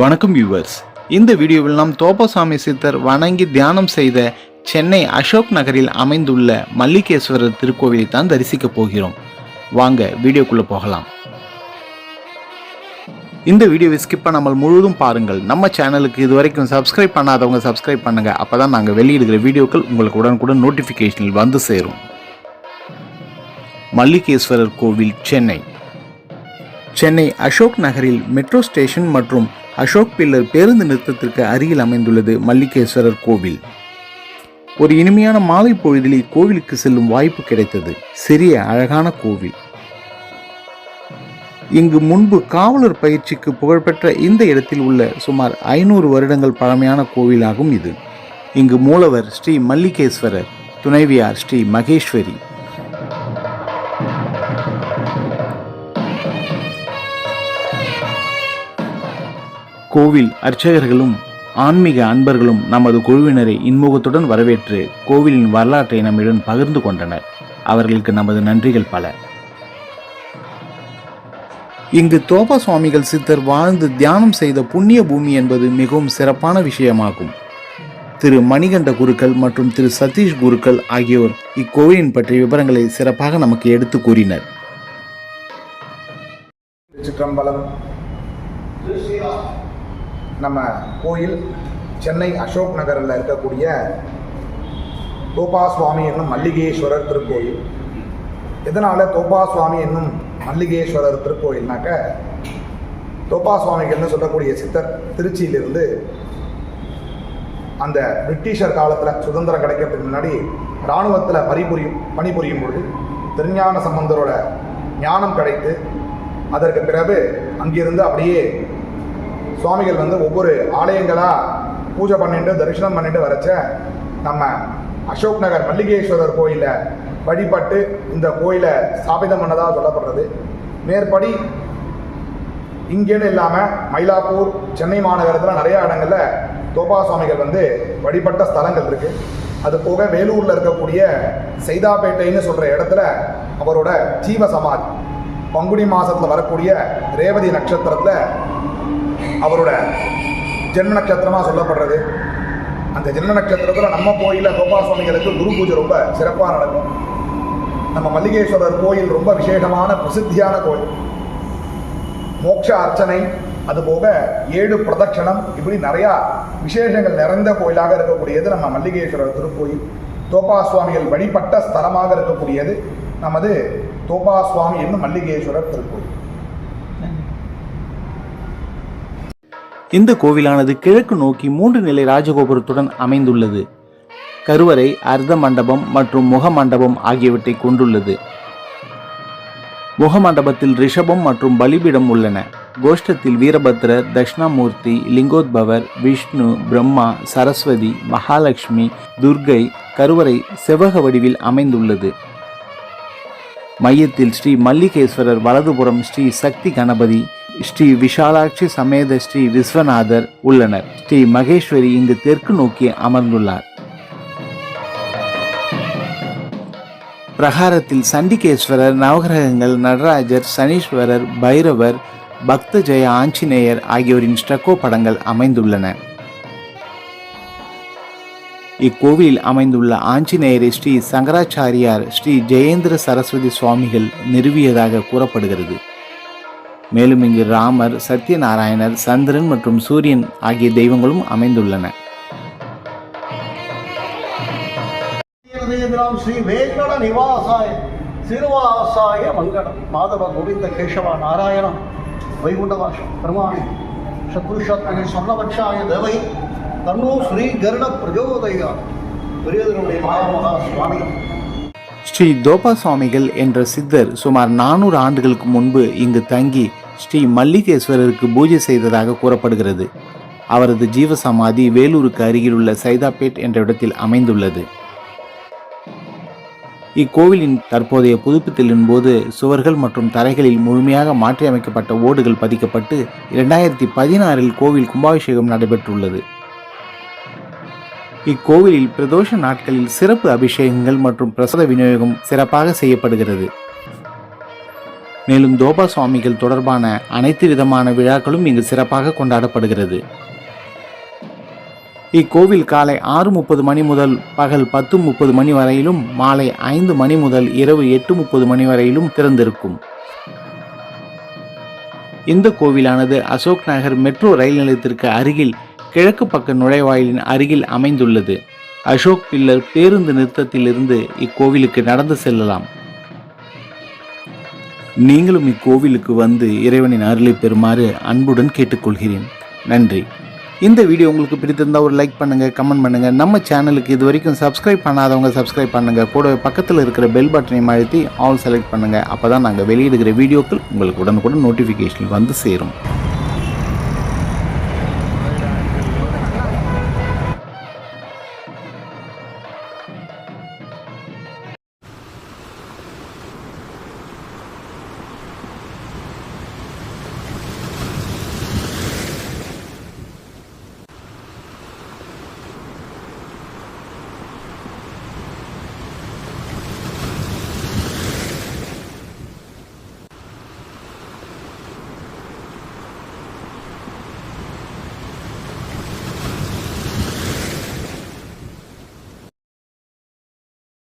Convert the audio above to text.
வணக்கம் வியூவர்ஸ் இந்த வீடியோவில் நாம் தோப்பசாமி சித்தர் வணங்கி தியானம் செய்த சென்னை அசோக் நகரில் அமைந்துள்ள மல்லிகேஸ்வரர் திருக்கோவிலை தான் தரிசிக்க போகிறோம். வாங்க வீடியோக்குள்ளே போகலாம். இந்த வீடியோவை ஸ்கிப் பண்ணாமல் முழுவதும் பாருங்கள். நம்ம சேனலுக்கு இது வரைக்கும் சப்ஸ்கிரைப் பண்ணாதவங்க சப்ஸ்கிரைப் பண்ணுங்க. அப்பதான் நாங்கள் வெளியிடுகிற வீடியோக்கள் உங்களுக்கு உடனுக்குடன் நோட்டிஃபிகேஷனில் வந்து சேரும். மல்லிகேஸ்வரர் கோவில் சென்னை. சென்னை அசோக் நகரில் மெட்ரோ ஸ்டேஷன் மற்றும் அசோக் பில்லர் பேருந்து நிறுத்தத்திற்கு அருகில் அமைந்துள்ளது மல்லிகேஸ்வரர் கோவில். ஒரு இனிமையான மாலை பொழுதில் இக்கோவிலுக்கு செல்லும் வாய்ப்பு கிடைத்தது. சிறிய அழகான கோவில். இங்கு முன்பு காவலர் பயிற்சிக்கு புகழ்பெற்ற இந்த இடத்தில் உள்ள சுமார் ஐநூறு வருடங்கள் பழமையான கோவிலாகும் இது. இங்கு மூலவர் ஸ்ரீ மல்லிகேஸ்வரர் துணைவியார் ஸ்ரீ மகேஸ்வரி கோவில் அர்ச்சகர்களும் ஆன்மீக அன்பர்களும் நமது குழுவினரை இன்முகத்துடன் வரவேற்று கோவிலின் வரலாற்றை நம்முடன் பகிர்ந்து கொண்டனர். அவர்களுக்கு நமது நன்றிகள் பல. இங்கு தோபா சுவாமிகள் சித்தர் வாழ்ந்து தியானம் செய்த புண்ணிய பூமி என்பது மிகவும் சிறப்பான விஷயமாகும். திரு மணிகண்ட குருக்கள் மற்றும் திரு சதீஷ் குருக்கள் ஆகியோர் இக்கோவிலின் பற்றிய விவரங்களை சிறப்பாக நமக்கு எடுத்து கூறினர். சிற்றம்பலம் நம்ம கோயில் சென்னை அசோக் நகரில் இருக்கக்கூடிய தோப்பா சுவாமி என்னும் மல்லிகேஸ்வரர் திருக்கோயில். எதனால் தோபா சுவாமி என்னும் மல்லிகேஸ்வரர் திருக்கோயில்னாக்க தோப்பா சுவாமிகள்னு சொல்லக்கூடிய சித்தர் திருச்சியிலிருந்து அந்த பிரிட்டிஷர் காலத்தில் சுதந்திரம் கிடைக்கிறதுக்கு முன்னாடி இராணுவத்தில் பணிபுரியும் பணிபுரியும் பொழுது திருஞான சம்பந்தரோட ஞானம் கிடைத்து அதற்கு பிறகு அங்கிருந்து அப்படியே சுவாமிகள் வந்து ஒவ்வொரு ஆலயங்களாக பூஜை பண்ணிட்டு தரிசனம் பண்ணிட்டு வரச்ச நம்ம அசோக் நகர் மல்லிகேஸ்வரர் கோயிலில் வழிபட்டு இந்த கோயிலை ஸ்தாபிதம் பண்ணதாக சொல்லப்படுறது. மேற்படி இங்கேன்னு இல்லாமல் மயிலாப்பூர் சென்னை மாநகரத்தில் நிறைய இடங்களில் தோபா சுவாமிகள் வந்து வழிபட்ட ஸ்தலங்கள் இருக்குது அது போக வேலூரில் இருக்கக்கூடிய சைதாப்பேட்டைன்னு சொல்கிற இடத்துல அவரோட ஜீவ சமாதி. பங்குனி மாதத்தில் வரக்கூடிய ரேவதி நட்சத்திரத்தில் அவரோட ஜென்ம நட்சத்திரமாக சொல்லப்படுறது. அந்த ஜென்ம நட்சத்திரத்தில் நம்ம கோயிலில் கோபால சுவாமிகளுக்கு குரு பூஜை ரொம்ப சிறப்பாக நடக்கும். நம்ம மல்லிகேஸ்வரர் கோயில் ரொம்ப விசேஷமான பிரசித்தியான கோயில். மோட்ச அர்ச்சனை அதுபோக ஏழு பிரதட்சணம் இப்படி நிறையா விசேஷங்கள் நிறைந்த கோயிலாக இருக்கக்கூடியது நம்ம மல்லிகேஸ்வரர் திருக்கோயில். தோப்பா சுவாமிகள் வழிபட்ட ஸ்தலமாக இருக்கக்கூடியது நமது தோப்பா சுவாமி என்னும் மல்லிகேஸ்வரர் திருக்கோயில். இந்த கோவிலானது கிழக்கு நோக்கி மூன்று நிலை ராஜகோபுரத்துடன் அமைந்துள்ளது. கருவறை அர்த்த மண்டபம் மற்றும் முக மண்டபம் ஆகியவற்றை கொண்டுள்ளது. முக மண்டபத்தில் ரிஷபம் மற்றும் பலிபீடம் உள்ளன. கோஷ்டத்தில் வீரபத்ரர் தட்சிணாமூர்த்தி லிங்கோத்பவர் விஷ்ணு பிரம்மா சரஸ்வதி மகாலட்சுமி துர்கை கருவறை செவ்வக வடிவில் அமைந்துள்ளது. மையத்தில் ஸ்ரீ மல்லிகேஸ்வரர் வலதுபுறம் ஸ்ரீ சக்தி கணபதி ஸ்ரீ விஷாலாட்சி சமேத ஸ்ரீ விஸ்வநாதர் உள்ளனர். ஸ்ரீ மகேஸ்வரி இங்கு தெற்கு நோக்கி அமர்ந்துள்ளார். பிரகாரத்தில் சண்டிகேஸ்வரர் நவகிரகங்கள் நடராஜர் சனீஸ்வரர் பைரவர் பக்த ஜெய ஆஞ்சநேயர் ஆகியோரின் ஸ்டக்கோ படங்கள் அமைந்துள்ளன. இக்கோவிலில் அமைந்துள்ள ஆஞ்சநேயரை ஸ்ரீ சங்கராச்சாரியார் ஸ்ரீ ஜெயேந்திர சரஸ்வதி சுவாமிகள் நிறுவியதாக கூறப்படுகிறது. மேலும் இங்கு ராமர் சத்யநாராயணர் சந்திரன் மற்றும் சூரியன் ஆகிய தெய்வங்களும் அமைந்துள்ளன. ஸ்ரீ வேங்கட நிவாசாய சீனிவாசாய மங்களம் மாதவ கோவிந்த கேசவ நாராயணம். வைகுண்டவாசம். பெருமாணி சத்ருஷத்மகை சொர்ணபட்சாய தேவை தன்னோ ஸ்ரீ கருட பிரஜோதயா. பெரியதனுடைய மகாமகா சுவாமி. ஸ்ரீ தோபா சுவாமிகள் என்ற சித்தர் சுமார் நானூறு ஆண்டுகளுக்கு முன்பு இங்கு தங்கி ஸ்ரீ மல்லிகேஸ்வரருக்கு பூஜை செய்ததாக கூறப்படுகிறது. அவரது ஜீவசமாதி வேலூருக்கு அருகிலுள்ள சைதாப்பேட் என்ற இடத்தில் அமைந்துள்ளது. இக்கோவிலின் தற்போதைய புதுப்பித்தலின் போது சுவர்கள் மற்றும் தரைகளில் முழுமையாக மாற்றியமைக்கப்பட்ட ஓடுகள் பதிக்கப்பட்டு இரண்டாயிரத்தி பதினாறில் கோவில் கும்பாபிஷேகம் நடைபெற்றுள்ளது. இக்கோவிலில் பிரதோஷ நாட்களில் சிறப்பு அபிஷேகங்கள் மற்றும் பிரசாத விநியோகம் சிறப்பாக செய்யப்படுகிறது. மேலும் தோபா சுவாமிகள் தொடர்பான அனைத்து விதமான விழாக்களும் இங்கு சிறப்பாக கொண்டாடப்படுகிறது. இக்கோவில் காலை ஆறு முப்பது மணி முதல் பகல் பத்து முப்பது மணி வரையிலும் மாலை ஐந்து மணி முதல் இரவு எட்டு முப்பது மணி வரையிலும் திறந்திருக்கும். இந்த கோவிலானது அசோக் நகர் மெட்ரோ ரயில் நிலையத்திற்கு அருகில் கிழக்கு பக்க நுழைவாயிலின் அருகில் அமைந்துள்ளது. அசோக் பில்லர் பேருந்து நிறுத்தத்திலிருந்து இக்கோவிலுக்கு நடந்து செல்லலாம். நீங்களும் இக்கோவிலுக்கு வந்து இறைவனின் அருளை பெறுமாறு அன்புடன் கேட்டுக்கொள்கிறேன். நன்றி. இந்த வீடியோ உங்களுக்கு பிடித்திருந்தால் ஒரு லைக் பண்ணுங்கள் கமெண்ட் பண்ணுங்கள் நம்ம சேனலுக்கு இது வரைக்கும் சப்ஸ்கிரைப் பண்ணாதவங்க சப்ஸ்கிரைப் பண்ணுங்க. கூட பக்கத்தில் இருக்கிற பெல் பட்டனையும் அழுத்தி ஆல் செலக்ட் அப்போ தான் நாங்கள் வெளியிடுகிற வீடியோக்கள் உங்களுக்கு உடனுக்குடன் நோட்டிஃபிகேஷன் வந்து சேரும்.